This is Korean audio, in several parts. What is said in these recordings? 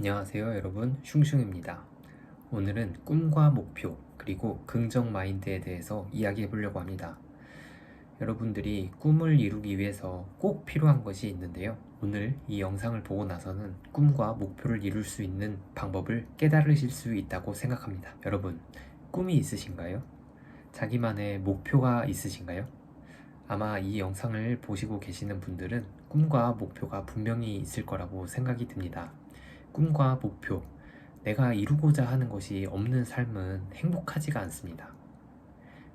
안녕하세요 여러분 슝슝입니다 오늘은 꿈과 목표 그리고 긍정 마인드에 대해서 이야기해 보려고 합니다 여러분들이 꿈을 이루기 위해서 꼭 필요한 것이 있는데요 오늘 이 영상을 보고 나서는 꿈과 목표를 이룰 수 있는 방법을 깨달으실 수 있다고 생각합니다 여러분 꿈이 있으신가요? 자기만의 목표가 있으신가요? 아마 이 영상을 보시고 계시는 분들은 꿈과 목표가 분명히 있을 거라고 생각이 듭니다. 꿈과 목표, 내가 이루고자 하는 것이 없는 삶은 행복하지가 않습니다.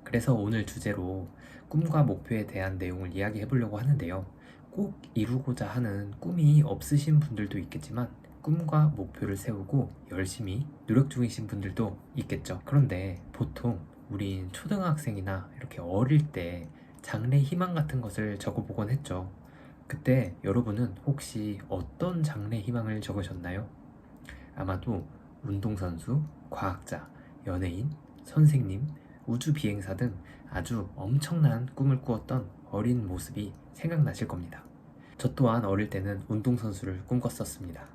그래서 오늘 주제로 꿈과 목표에 대한 내용을 이야기해 보려고 하는데요. 꼭 이루고자 하는 꿈이 없으신 분들도 있겠지만 꿈과 목표를 세우고 열심히 노력 중이신 분들도 있겠죠. 그런데 보통 우린 초등학생이나 이렇게 어릴 때 장래 희망 같은 것을 적어보곤 했죠. 그때 여러분은 혹시 어떤 장래 희망을 적으셨나요? 아마도 운동선수, 과학자, 연예인, 선생님, 우주비행사 등 아주 엄청난 꿈을 꾸었던 어린 모습이 생각나실 겁니다. 저 또한 어릴 때는 운동선수를 꿈꿨었습니다.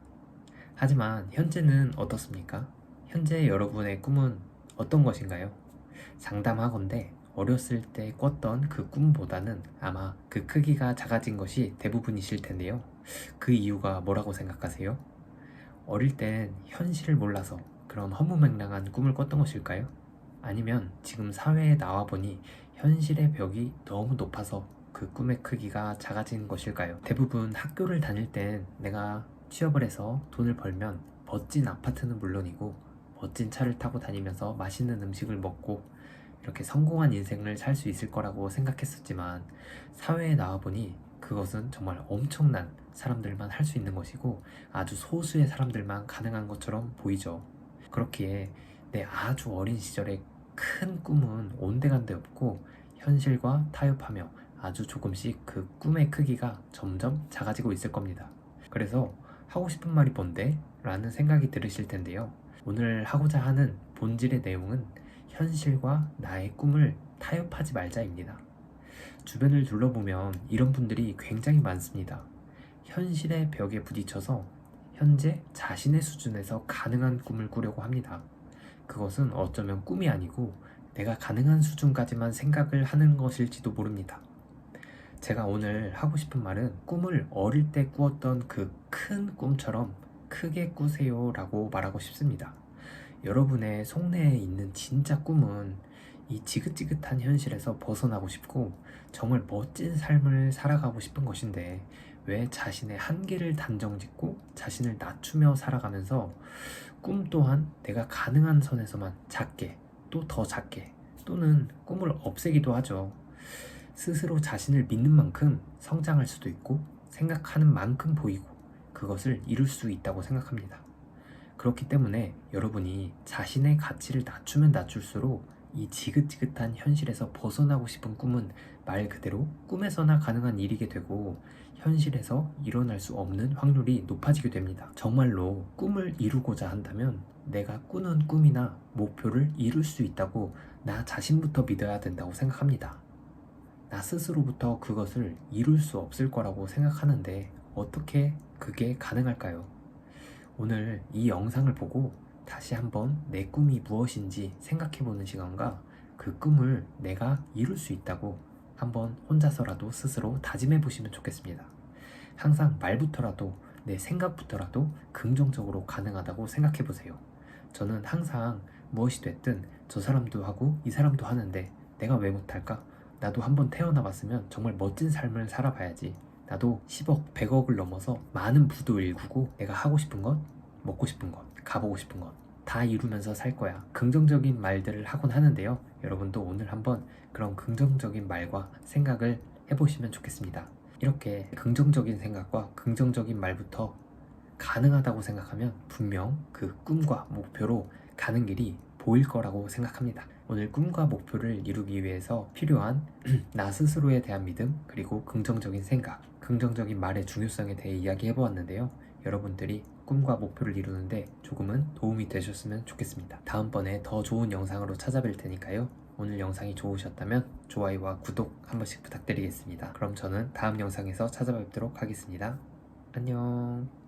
하지만 현재는 어떻습니까? 현재 여러분의 꿈은 어떤 것인가요? 장담하건대 어렸을 때 꿨던 그 꿈보다는 아마 그 크기가 작아진 것이 대부분이실 텐데요. 그 이유가 뭐라고 생각하세요? 어릴 땐 현실을 몰라서 그런 허무맹랑한 꿈을 꿨던 것일까요? 아니면 지금 사회에 나와 보니 현실의 벽이 너무 높아서 그 꿈의 크기가 작아진 것일까요? 대부분 학교를 다닐 땐 내가 취업을 해서 돈을 벌면 멋진 아파트는 물론이고 멋진 차를 타고 다니면서 맛있는 음식을 먹고 이렇게 성공한 인생을 살 수 있을 거라고 생각했었지만 사회에 나와보니 그것은 정말 엄청난 사람들만 할 수 있는 것이고 아주 소수의 사람들만 가능한 것처럼 보이죠. 그렇기에 내 아주 어린 시절의 큰 꿈은 온데간데 없고 현실과 타협하며 아주 조금씩 그 꿈의 크기가 점점 작아지고 있을 겁니다. 그래서 하고 싶은 말이 뭔데? 라는 생각이 들으실 텐데요. 오늘 하고자 하는 본질의 내용은 현실과 나의 꿈을 타협하지 말자입니다. 주변을 둘러보면 이런 분들이 굉장히 많습니다. 현실의 벽에 부딪혀서 현재 자신의 수준에서 가능한 꿈을 꾸려고 합니다. 그것은 어쩌면 꿈이 아니고 내가 가능한 수준까지만 생각을 하는 것일지도 모릅니다. 제가 오늘 하고 싶은 말은 꿈을 어릴 때 꾸었던 그 큰 꿈처럼 크게 꾸세요 라고 말하고 싶습니다. 여러분의 속내에 있는 진짜 꿈은 이 지긋지긋한 현실에서 벗어나고 싶고 정말 멋진 삶을 살아가고 싶은 것인데 왜 자신의 한계를 단정 짓고 자신을 낮추며 살아가면서 꿈 또한 내가 가능한 선에서만 작게 또 더 작게 또는 꿈을 없애기도 하죠. 스스로 자신을 믿는 만큼 성장할 수도 있고 생각하는 만큼 보이고 그것을 이룰 수 있다고 생각합니다. 그렇기 때문에 여러분이 자신의 가치를 낮추면 낮출수록 이 지긋지긋한 현실에서 벗어나고 싶은 꿈은 말 그대로 꿈에서나 가능한 일이게 되고 현실에서 일어날 수 없는 확률이 높아지게 됩니다. 정말로 꿈을 이루고자 한다면 내가 꾸는 꿈이나 목표를 이룰 수 있다고 나 자신부터 믿어야 된다고 생각합니다. 나 스스로부터 그것을 이룰 수 없을 거라고 생각하는데 어떻게 그게 가능할까요? 오늘 이 영상을 보고 다시 한번 내 꿈이 무엇인지 생각해보는 시간과 그 꿈을 내가 이룰 수 있다고 한번 혼자서라도 스스로 다짐해 보시면 좋겠습니다. 항상 말부터라도 내 생각부터라도 긍정적으로 가능하다고 생각해 보세요. 저는 항상 무엇이 됐든 저 사람도 하고 이 사람도 하는데 내가 왜 못할까? 나도 한번 태어나 봤으면 정말 멋진 삶을 살아봐야지. 나도 10억, 100억을 넘어서 많은 부도 일구고 내가 하고 싶은 것, 먹고 싶은 것, 가보고 싶은 것 다 이루면서 살 거야. 긍정적인 말들을 하곤 하는데요. 여러분도 오늘 한번 그런 긍정적인 말과 생각을 해보시면 좋겠습니다. 이렇게 긍정적인 생각과 긍정적인 말부터 가능하다고 생각하면 분명 그 꿈과 목표로 가는 길이 보일 거라고 생각합니다. 오늘 꿈과 목표를 이루기 위해서 필요한 나 스스로에 대한 믿음, 그리고 긍정적인 생각, 긍정적인 말의 중요성에 대해 이야기해 보았는데요. 여러분들이 꿈과 목표를 이루는데 조금은 도움이 되셨으면 좋겠습니다. 다음번에 더 좋은 영상으로 찾아뵐 테니까요. 오늘 영상이 좋으셨다면 좋아요와 구독 한 번씩 부탁드리겠습니다. 그럼 저는 다음 영상에서 찾아뵙도록 하겠습니다. 안녕.